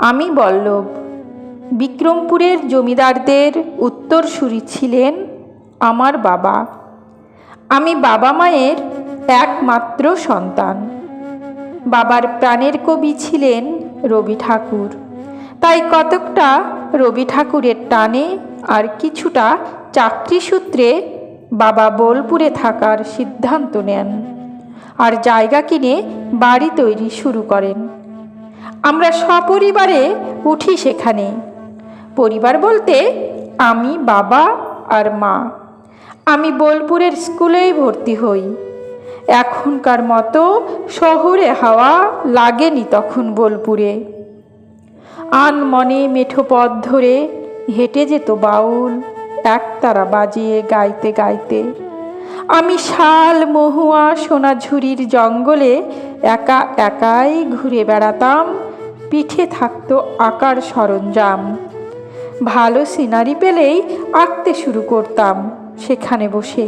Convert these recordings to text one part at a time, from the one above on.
আমি বল্লভ। বিক্রমপুরের জমিদারদের উত্তরসূরি ছিলেন আমার বাবা। আমি বাবা মায়ের একমাত্র সন্তান। বাবার প্রাণের কবি ছিলেন রবি ঠাকুর। তাই কতকটা রবি ঠাকুরের টানে আর কিছুটা চাকরি সূত্রে বাবা বোলপুরে থাকার সিদ্ধান্ত নেন। আর জায়গা কিনে বাড়ি তৈরি শুরু করেন। আমরা সপরিবারে উঠি সেখানে। পরিবার বলতে আমি বাবা আর মা। আমি বোলপুরের স্কুলেই ভর্তি হই। এখনকার মতো শহরে হাওয়া লাগেনি তখন বোলপুরে। আনমনে মেঠো পথ ধরে হেঁটে যেত বাউল। একতারা বাজিয়ে গাইতে গাইতে। আমি শাল, মহুয়া, সোনাঝুরির জঙ্গলে একা একাই ঘুরে বেড়াতাম। পিঠে থাকতো আঁকার সরঞ্জাম। ভালো সিনারি পেলেই আঁকতে শুরু করতাম সেখানে বসে।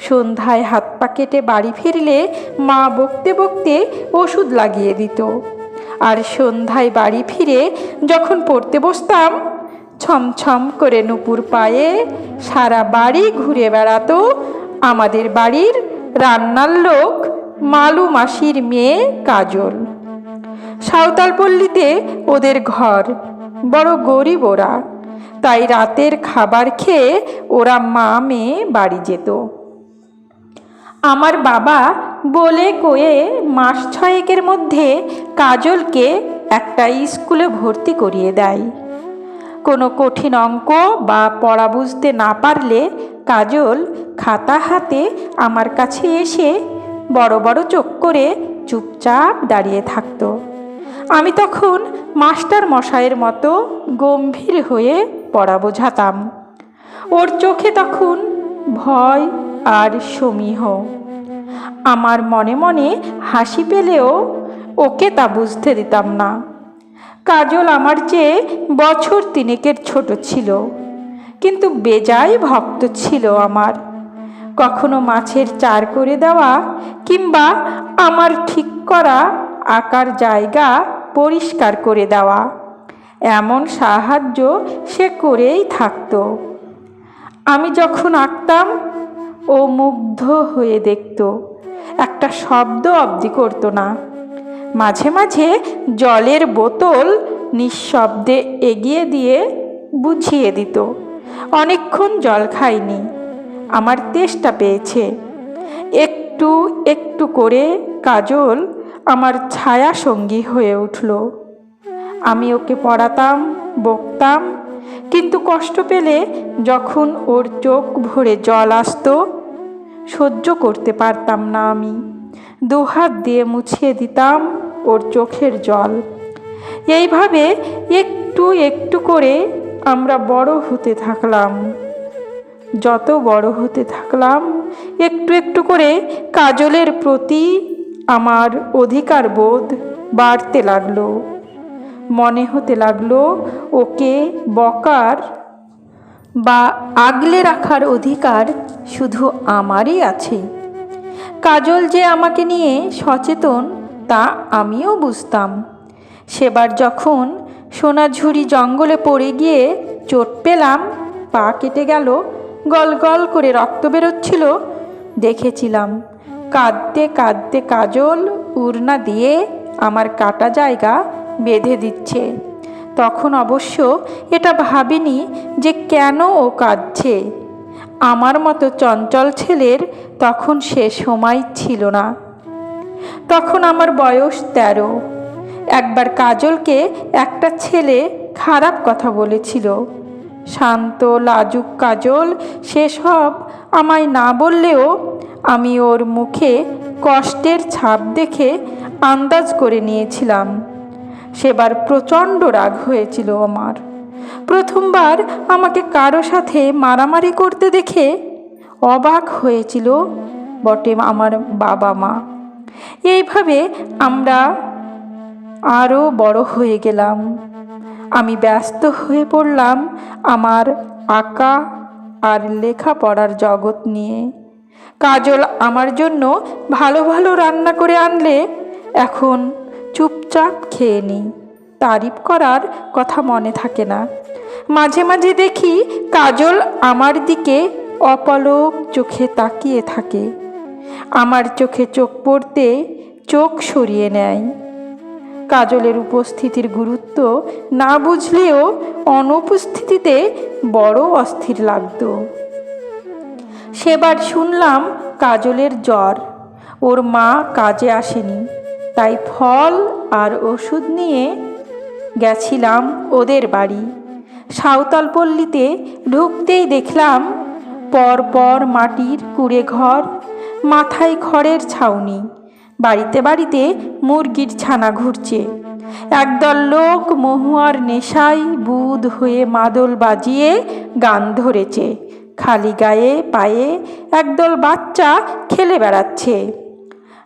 সন্ধ্যায় হাত পা কেটে বাড়ি ফিরলে মা বকতে বকতে ওষুধ লাগিয়ে দিত। আর সন্ধ্যায় বাড়ি ফিরে যখন পড়তে বসতাম, ছমছম করে নুপুর পায়ে সারা বাড়ি ঘুরে বেড়াতো আমাদের বাড়ির রান্নার লোক মালু মাসির মেয়ে কাজল। সাঁওতালপল্লীতে ওদের ঘর, বড় গরিব ওরা। তাই রাতের খাবার খেয়ে ওরা মা মেয়ে বাড়ি যেত। আমার বাবা বলে কয়ে মাস ছয়েকের মধ্যে কাজলকে একটা স্কুলে ভর্তি করিয়ে দেয়। কোনো কঠিন অঙ্ক বা পড়া বুঝতে না পারলে কাজল খাতা হাতে আমার কাছে এসে বড় বড় চোখ করে চুপচাপ দাঁড়িয়ে থাকতো। আমি তখন মাস্টার মশাইয়ের মতো গম্ভীর হয়ে পড়া বোঝাতাম। ওর চোখে তখন ভয় আর সমীহ। আমার মনে মনে হাসি পেলেও ওকে তা বুঝতে দিতাম না। কাজল আমার চেয়ে বছর তিনেকের ছোট ছিল, কিন্তু বেজায় ভক্ত ছিল আমার। কখনো মাছের চার করে দেওয়া কিংবা আমার ঠিক করা আকার জায়গা পরিষ্কার করে দেওয়া। এমন সাহায্য সে করেই থাকতো। আমি যখন আঁকতাম, ও মুগ্ধ হয়ে দেখত। একটা শব্দ অবধি করতো না। মাঝে মাঝে জলের বোতল নিঃশব্দে এগিয়ে দিয়ে বুঝিয়ে দিত। অনেকক্ষণ জল খাইনি। আমার তেষ্টা পেয়েছে। একটু একটু করে কাজল আমার ছায়া সঙ্গী হয়ে উঠল। আমি ওকে পড়াতাম, বকতাম, কিন্তু কষ্ট পেলে যখন ওর চোখ ভরে জল আসতো, সহ্য করতে পারতাম না আমি। দুহাত দিয়ে মুছিয়ে দিতাম ওর চোখের জল। এইভাবে একটু একটু করে আমরা বড় হতে থাকলাম। যত বড় হতে থাকলাম, একটু একটু করে কাজলের প্রতি আমার অধিকার বোধ বাড়তে লাগল। মনে হতে লাগল, ওকে বকার বা আগলে রাখার অধিকার শুধু আমারই আছে। কাজল যে আমাকে নিয়ে সচেতন, তা আমিও বুঝতাম। সেবার যখন সোনাঝুরি জঙ্গলে পড়ে গিয়ে চোট পেলাম, পা কেটে গেল গল গল করে রক্ত বেরোচ্ছিল, দেখেছিলাম। কাঁদতে কাঁদতে কাজল উড়না দিয়ে আমার কাটা জায়গা বেঁধে দিচ্ছে। তখন অবশ্য এটা ভাবিনি যে কেন ও কাঁদছে। আমার মতো চঞ্চল ছেলের তখন সে সময় ছিল না। তখন আমার বয়স তেরো। একবার কাজলকে একটা ছেলে খারাপ কথা বলেছিল। শান্ত, লাজুক কাজল, সেসব আমায় না বললেও আমি ওর মুখে কষ্টের ছাপ দেখে আন্দাজ করে নিয়েছিলাম। সেবার প্রচণ্ড রাগ হয়েছিল আমার। প্রথমবার আমাকে কারও সাথে মারামারি করতে দেখে অবাক হয়েছিল বটে আমার বাবা মা। এইভাবে আমরা আরও বড় হয়ে গেলাম। আমি ব্যস্ত হয়ে পড়লাম আমার আঁকা আর লেখাপড়ার জগৎ নিয়ে। কাজল আমার জন্য ভালো ভালো রান্না করে আনলে, এখন চুপচাপ খেয়ে নিই। তারিফ করার কথা মনে থাকে না। মাঝে মাঝে দেখি কাজল আমার দিকে অপলক চোখে তাকিয়ে থাকে। আমার চোখে চোখ পড়তে চোখ সরিয়ে নেয়। কাজলের উপস্থিতির গুরুত্ব না বুঝলেও অনুপস্থিতিতে বড় অস্থির লাগতো। সেবার শুনলাম কাজলের জ্বর। ওর মা কাজে আসেনি। তাই ফল আর ওষুধ নিয়ে গেছিলাম ওদের বাড়ি। সাঁওতাল পল্লীতে ঢুকতেই দেখলাম পর পর মাটির কুড়ে ঘর মাথায় খড়ের ছাউনি। বাড়িতে বাড়িতে মুরগির ছানা ঘুরছে। একদল লোক মহুয়ার নেশায় বুধ হয়ে মাদল বাজিয়ে গান ধরেছে। খালি গায়ে, পায়ে একদল বাচ্চা খেলে বেড়াচ্ছে।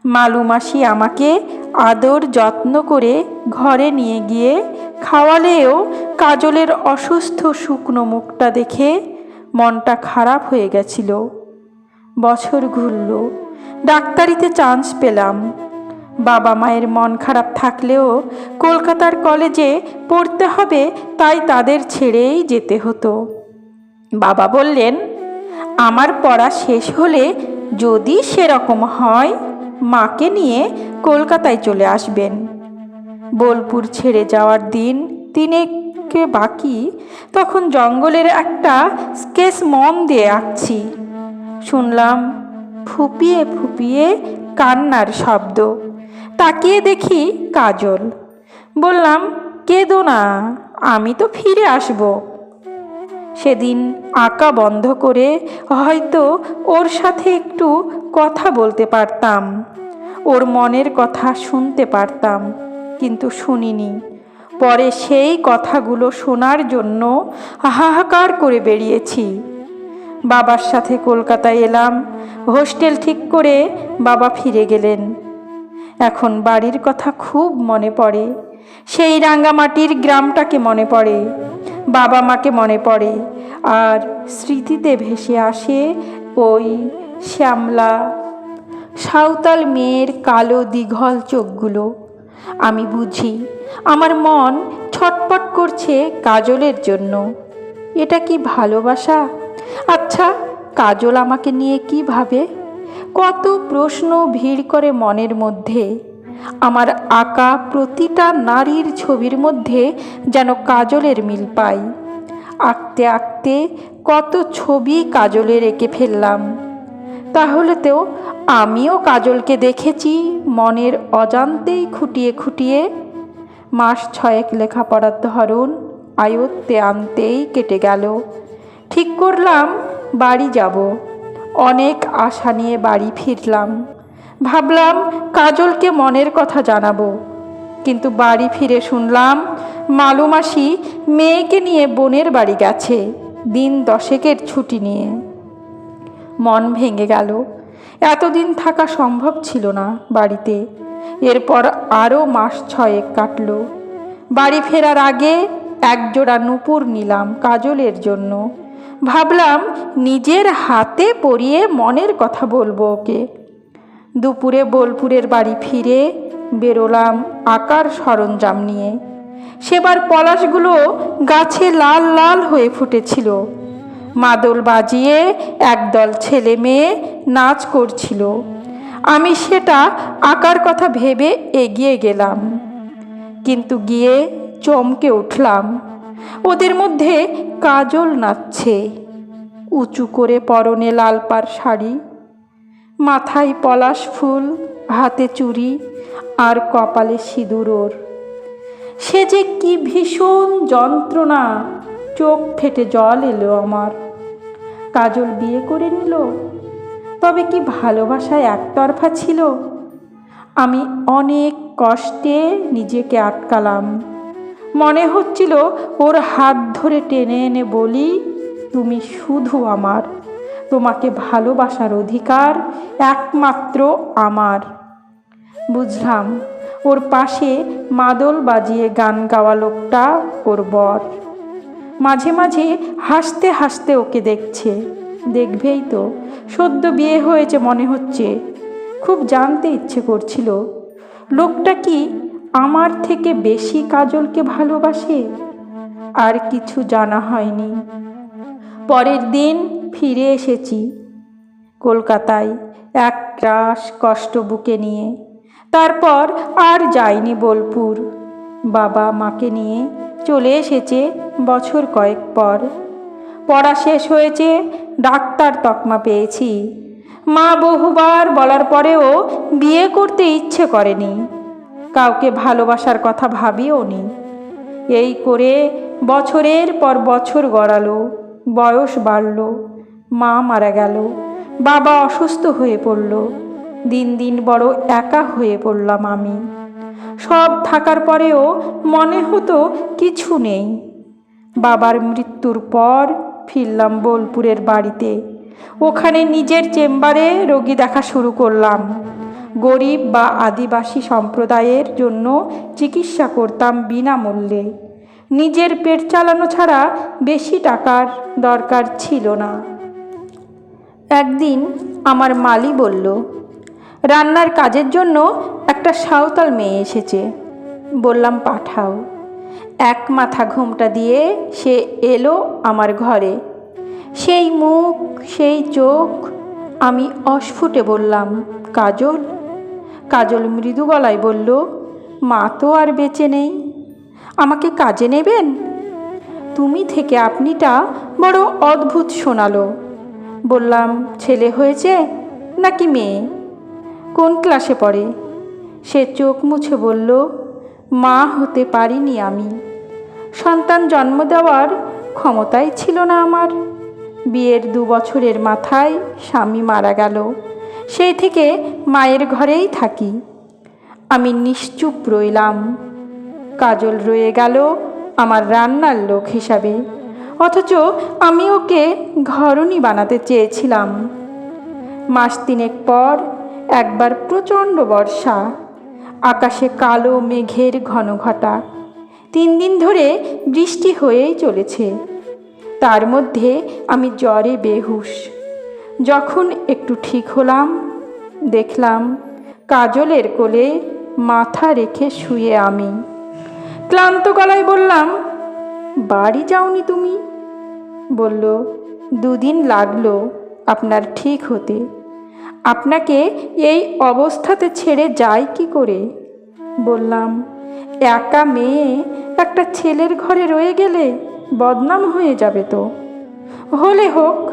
মালুমাসি আমাকে আদর যত্ন করে ঘরে নিয়ে গিয়ে খাওয়ালেও কাজলের অসুস্থ শুকনো মুখটা দেখে মনটা খারাপ হয়ে গেছিল। বছর ঘুরল। ডাক্তারিতে চান্স পেলাম। বাবা মায়ের মন খারাপ থাকলেও কলকাতার কলেজে পড়তে হবে, তাই তাদের ছেড়েই যেতে হতো। বাবা বললেন, আমার পড়া শেষ হলে যদি সেরকম হয়, মাকে নিয়ে কলকাতায় চলে আসবেন। বোলপুর ছেড়ে যাওয়ার দিন তিনেকে বাকি, তখন জঙ্গলের একটা স্কেচ মন দিয়ে আঁকছি। শুনলাম ফুপিয়ে ফুপিয়ে কান্নার শব্দ। তাকিয়ে দেখি কাজল। বললাম, কেঁদো না, আমি তো ফিরে আসব। সেদিন আঁকা বন্ধ করে হয়তো ওর সাথে একটু কথা বলতে পারতাম। ওর মনের কথা শুনতে পারতাম, কিন্তু শুনিনি। পরে সেই কথাগুলো শোনার জন্য হাহাকার করে বেরিয়েছি। বাবার সাথে কলকাতায় এলাম। হোস্টেল ঠিক করে বাবা ফিরে গেলেন। এখন বাড়ির কথা খুব মনে পড়ে। সেই রাঙ্গামাটির গ্রামটাকে মনে পড়ে। বাবা মাকে মনে পড়ে। আর স্মৃতিতে ভেসে আসে ওই শ্যামলা। সাঁওতাল মেয়ের কালো দীঘল চোখগুলো। আমি বুঝি, আমার মন ছটপট করছে কাজলের জন্য। এটা কি ভালোবাসা? আচ্ছা কাজল আমাকে নিয়ে কি ভাবে? কত প্রশ্ন ভিড় করে মনের মধ্যে। আমার আঁকা প্রতিটা নারীর ছবির মধ্যে যেন কাজলের মিল পাই। আঁকতে আঁকতে কত ছবি কাজলের এঁকে ফেললাম। তাহলে তো আমিও কাজলকে দেখেছি, মনের অজান্তেই খুঁটিয়ে খুঁটিয়ে। মাস ছয়েক লেখাপড়ার ধরন, আয়ত্তে আনতেই কেটে গেল। ঠিক করলাম, বাড়ি যাব। অনেক আশা নিয়ে বাড়ি ফিরলাম। ভাবলাম, কাজলকে মনের কথা জানাব। কিন্তু বাড়ি ফিরে শুনলাম, মালুমাসি মেয়েকে নিয়ে বোনের বাড়ি গেছে, দিন দশেকের ছুটি নিয়ে। মন ভেঙে গেল। এতদিন থাকা সম্ভব ছিল না বাড়িতে। এরপর আরও মাস ছয়েক কাটল। বাড়ি ফেরার আগে একজোড়া নুপুর নিলাম কাজলের জন্য। ভাবলাম নিজের হাতে পরিয়ে মনের কথা বলব ওকে। দুপুরে বোলপুরের বাড়ি ফিরে বেরোলাম আকার সরঞ্জাম নিয়ে। সেবার পলাশগুলো গাছে লাল লাল হয়ে ফুটেছিল। মাদল বাজিয়ে একদল ছেলে মেয়ে নাচ করছিল। আমি সেটা আঁকার কথা ভেবে এগিয়ে গেলাম। কিন্তু গিয়ে চমকে উঠলাম। ওদের মধ্যে কাজল নাচছে। উঁচু করে পরনে লাল পাড় শাড়ি, মাথায় পলাশ ফুল, হাতে চুড়ি আর কপালে সিঁদুর ওর। সে যে কি ভীষণ যন্ত্রণা, চোখ ফেটে জল এলো আমার। কাজল বিয়ে করে নিল, তবে কি ভালোবাসায় একতরফা ছিল? আমি অনেক কষ্টে নিজেকে আটকালাম। মনে হচ্ছিল ওর হাত ধরে টেনে এনে বলি, তুমি শুধু আমার। তোমাকে ভালোবাসার অধিকার একমাত্র আমার। বুঝলাম, ওর পাশে মাদল বাজিয়ে গান গাওয়া লোকটা ওর বর। মাঝে মাঝে হাসতে হাসতে ওকে দেখছে। দেখবেই তো, সদ্য বিয়ে হয়েছে মনে হচ্ছে। খুব জানতে ইচ্ছে করছিল। লোকটা কি আমার থেকে বেশি কাজলকে ভালোবাসে? আর কিছু জানা হয়নি। পরের দিন ফিরে এসেছি কলকাতায় এক রাস কষ্ট বুকে নিয়ে। তারপর আর যাইনি বোলপুর। বাবা মাকে নিয়ে চলে এসেছে বছর কয়েক পর। পড়া শেষ হয়েছে, ডাক্তার তকমা পেয়েছি। মা বহুবার বলার পরেও বিয়ে করতে ইচ্ছে করেনি। কাউকে ভালোবাসার কথা ভাবিও নি। এই করে বছরের পর বছর গড়ালো, বয়স বাড়ল, মা মারা গেল, বাবা অসুস্থ হয়ে পড়ল, দিন দিন বড় একা হয়ে পড়লাম আমি। সব থাকার পরেও মনে হতো কিছু নেই। বাবার মৃত্যুর পর ফিরলাম বোলপুরের বাড়িতে। ওখানে নিজের চেম্বারে রোগী দেখা শুরু করলাম। গরিব বা আদিবাসী সম্প্রদায়ের জন্য চিকিৎসা করতাম বিনামূল্যে। নিজের পেট চালানো ছাড়া বেশি টাকার দরকার ছিল না। একদিন আমার মালি বলল, রান্নার কাজের জন্য একটা সাঁওতাল মেয়ে এসেছে। বললাম, পাঠাও। এক মাথা ঘুমটা দিয়ে সে এলো আমার ঘরে। সেই মুখ, সেই চোখ আমি অস্ফুটে বললাম, কাজল কাজল মৃদু গলায় বলল, মা তো আর বেঁচে নেই। আমাকে কাজে নেবেন? তুমি থেকে আপনিটা বড় অদ্ভুত শোনালো। বললাম, ছেলে হয়েছে নাকি মেয়ে? কোন ক্লাসে পড়ে? সে চোখ মুছে বলল, মা হতে পারিনি আমি। সন্তান জন্ম দেওয়ার ক্ষমতাই ছিল না আমার। বিয়ের দু বছরের মাথায় স্বামী মারা গেল। সেই থেকে মায়ের ঘরেই থাকি। আমি নিশ্চুপ রইলাম। কাজল রয়ে গেল আমার রান্নার লোক হিসাবে। অথচ আমি ওকে ঘরণী বানাতে চেয়েছিলাম। মাস তিনেক পর একবার প্রচণ্ড বর্ষা। আকাশে কালো মেঘের ঘন ঘটা। তিন দিন ধরে বৃষ্টি হয়েই চলেছে। তার মধ্যে আমি জ্বরে বেহুশ। যখন একটু ঠিক হলাম, দেখলাম কাজলের কোলে মাথা রেখে শুয়ে আমি। ক্লান্ত গলায় বললাম, বাড়ি যাওনি তুমি? বলল, দুদিন লাগল আপনার ঠিক হতে। আপনাকে এই অবস্থাতে ছেড়ে যায় কি করে? বললাম, একা মেয়ে একটা ছেলের ঘরে রয়ে গেলে বদনাম হয়ে যাবে তো। হলে হোক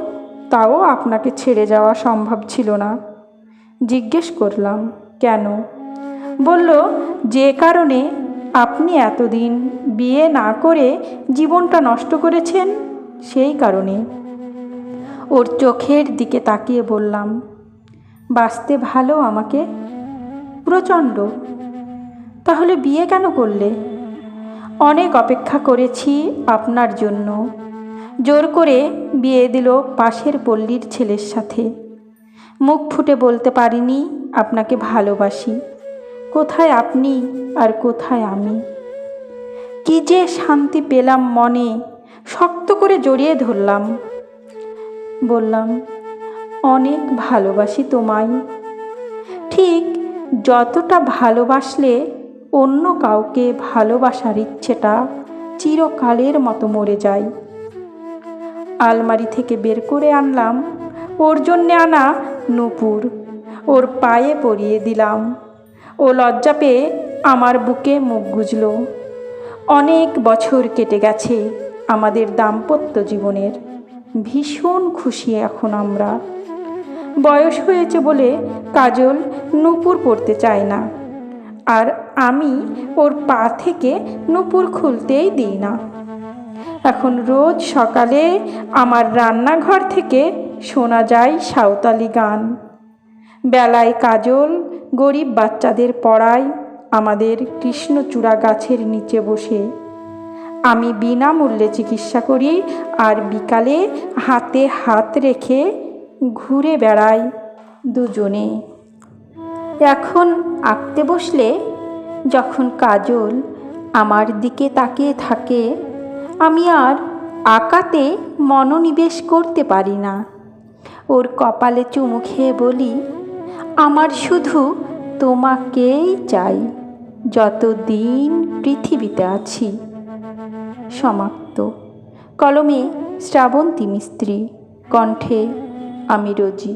তাও আপনাকে ছেড়ে যাওয়া সম্ভব ছিল না। জিজ্ঞেস করলাম, কেন? বলল, যে কারণে আপনি এতদিন বিয়ে না করে জীবনটা নষ্ট করেছেন, সেই কারণে। ওর চোখের দিকে তাকিয়ে বললাম, বাঁচতে ভালো আমাকে? প্রচণ্ড। তাহলে বিয়ে কেন করলে? অনেক অপেক্ষা করেছি আপনার জন্য। জোর করে বিয়ে দিল পাশের পল্লীর ছেলের সাথে। মুখ ফুটে বলতে পারিনি, আপনাকে ভালোবাসি। কোথায় আপনি আর কোথায় আমি? কি যে শান্তি পেলাম মনে, শক্ত করে জড়িয়ে ধরলাম। বললাম, অনেক ভালোবাসি তোমায়। ঠিক যতটা ভালোবাসলে অন্য কাউকে ভালোবাসার ইচ্ছেটা চিরকালের মতো মরে যায়। আলমারি থেকে বের করে আনলাম। ওর জন্যে আনা নূপুর। ওর পায়ে পরিয়ে দিলাম। ও লজ্জা পেয়ে আমার বুকে মুখ গুজল। অনেক বছর কেটে গেছে আমাদের দাম্পত্য জীবনের। ভীষণ খুশি এখন আমরা। বয়স হয়েছে বলে কাজল নূপুর পরতে চায় না। আর আমি ওর পা থেকে নূপুর খুলতেই দিই না। এখন রোজ সকালে আমার রান্নাঘর থেকে শোনা যায় সাঁওতালি গান। বেলায় কাজল, গরিব বাচ্চাদের পড়ায় আমাদের কৃষ্ণচূড়া গাছের নিচে বসে। আমি বিনামূল্যে চিকিৎসা করি আর বিকালে হাতে হাত রেখে ঘুরে বেড়াই দুজনে। এখন আঁকতে বসলে যখন কাজল আমার দিকে তাকিয়ে থাকে আমি আর আঁকাতে মনোনিবেশ করতে পারি না। ওর কপালে চুমু খেয়ে বলি, আমার শুধু তোমাকেই চাই যত দিন পৃথিবীতে আছি। সমাপ্ত। কলমে শ্রাবন্তী মিস্ত্রি, কণ্ঠে আমি রোজি।